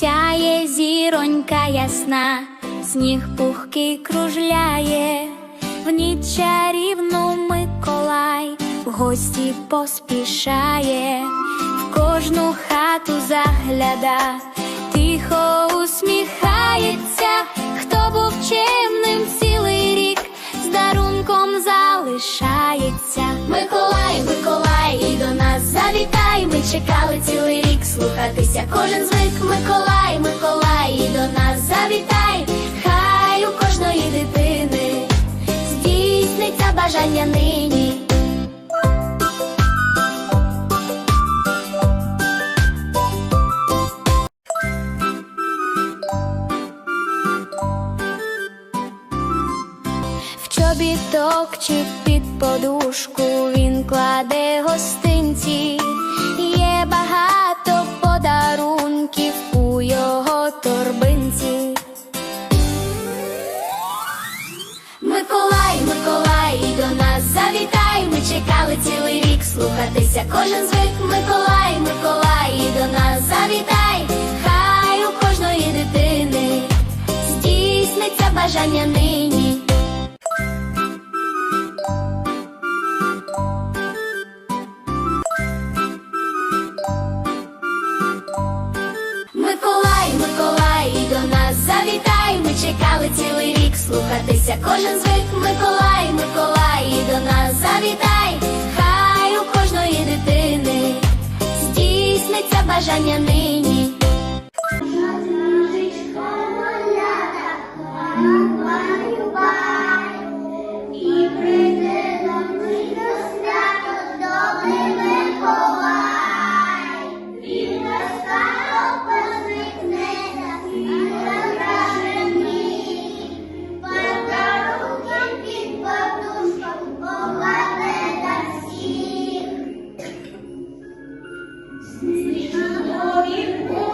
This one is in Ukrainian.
Сяє зіронька ясна, сніг пухкий кружляє, в ніч чарівну Миколай в гості поспішає, в кожну хату загляда, тихо усміхається, хто був чемним цілий рік, з дарунком залишається. Миколай, Миколай, і до нас завітай. Ми чекали цілий рік слухатися. Кожен звик Миколай, Миколай, і до нас завітай. Хай у кожної дитини здійсниться бажання нині. В чобіток чи під подушку він кладе гостинці, слухатися. Кожен звик Миколай, Миколай, і до нас завітай. Хай у кожної дитини здійсниться бажання нині. Миколай, Миколай, і завітай. Ми чекали цілий рік слухатися. Кожен звик Миколай, Миколай, і до нас завітай. Слышно,